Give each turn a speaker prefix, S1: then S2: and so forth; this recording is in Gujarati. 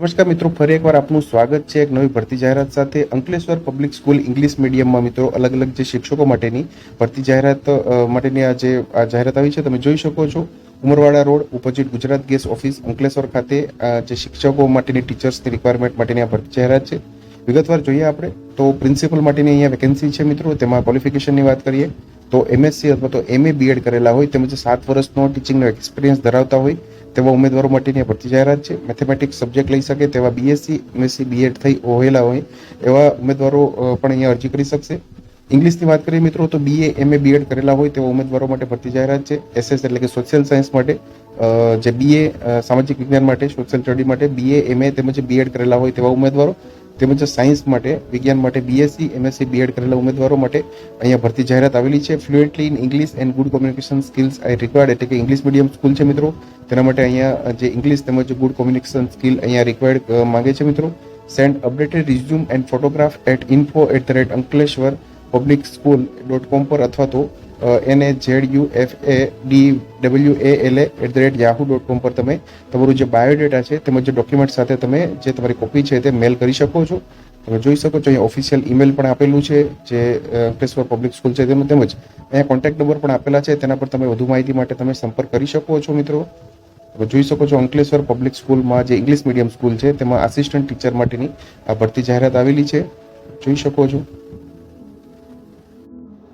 S1: નમસ્કાર મિત્રો, ફરી એકવાર આપનું સ્વાગત છે એક નવી ભરતી જાહેરાત સાથે. અંકલેશ્વર પબ્લિક સ્કૂલ ઇંગ્લિશ મીડિયમમાં મિત્રો અલગ અલગ જે શિક્ષકો માટેની ભરતી જાહેરાત માટેની આ જે, આ જાહેરાત આવી છે, તમે જોઈ શકો છો. Umarwada road opposite Gujarat gas office Ankleshwar ખાતે જે શિક્ષકો માટેની ટીચર્સની રિક્વાયરમેન્ટ માટેની આ ભરતી જાહેરાત છે. વિગતવાર જોઈએ આપણે, તો પ્રિન્સિપલ માટેની અહીંયા વેકેન્સી છે મિત્રો, તેમાં ક્વોલિફિકેશનની વાત કરીએ, તો એમએસસી અથવા તો એમએ બીએડ કરેલા હોય, તેમજ સાત વર્ષનો ટીચિંગનો એક્સપિરિયન્સ ધરાવતા હોય, તેવા ઉમેદવારો માટેની ભરતી જાહેરાત છે. મેથેમેટિક્સ સબ્જેક્ટ લઈ શકે તેવા બીએસસી એમએસસી બીએડ થઈ હોયેલા હોય, એવા ઉમેદવારો પણ અહીંયા અરજી કરી શકશે. ઇંગ્લિશની વાત કરીએ મિત્રો, તો બીએ એમએ બીએડ કરેલા હોય, તેવા ઉમેદવારો માટે ભરતી જાહેરાત છે. એસએસ એટલે કે સોશિયલ સાયન્સ માટે જે બીએ સામાજિક વિજ્ઞાન માટે સોશિયલ સ્ટડી માટે બીએ એમએ તેમજ બીએડ કરેલા હોય તેવા ઉમેદવારો. તેમજ સાયન્સ માટે, વિજ્ઞાન માટે બીએસસી એમએસસી બીએડ કરેલા ઉમેદવારો માટે અહીંયા ભરતી જાહેરાત આવેલી છે. Fluently in English and good communication skills I required એટલે કે ઇંગ્લિશ મીડિયમ સ્કૂલ છે મિત્રો. તેના માટે અહીંયા જે ઇંગ્લિશ તેમજ ગુડ કોમ્યુનિકેશન સ્કિલ અહીંયા રિક્વાયર્ડ માંગે છે મિત્રો. Send updated resume and photograph at info at the rate Ankleshwar public school dot com પર અથવા તો એને Z U F A D W A L A at the rate Yahoo dot com પર તમે તમારું જે બાયોડેટા છે તેમજ જે ડોક્યુમેન્ટ સાથે તમે જે તમારી કોપી છે તે મેલ કરી શકો છો. તમે જોઈ શકો છો અહીંયા ઓફિશિયલ ઈમેલ પણ આપેલું છે, જે અંકલેશ્વર પબ્લિક સ્કૂલ છે તેમજ તેમજ અહીંયા કોન્ટેક્ટ નંબર પણ આપેલા છે, તેના પર તમે વધુ માહિતી માટે તમે સંપર્ક કરી શકો છો મિત્રો. તમે જોઈ શકો છો અંકલેશ્વર પબ્લિક સ્કૂલમાં જે ઇંગ્લિશ મીડિયમ સ્કૂલ છે, તેમાં આસિસ્ટન્ટ ટીચર માટેની આ ભરતી જાહેરાત આવેલી છે. જોઈ શકો છો.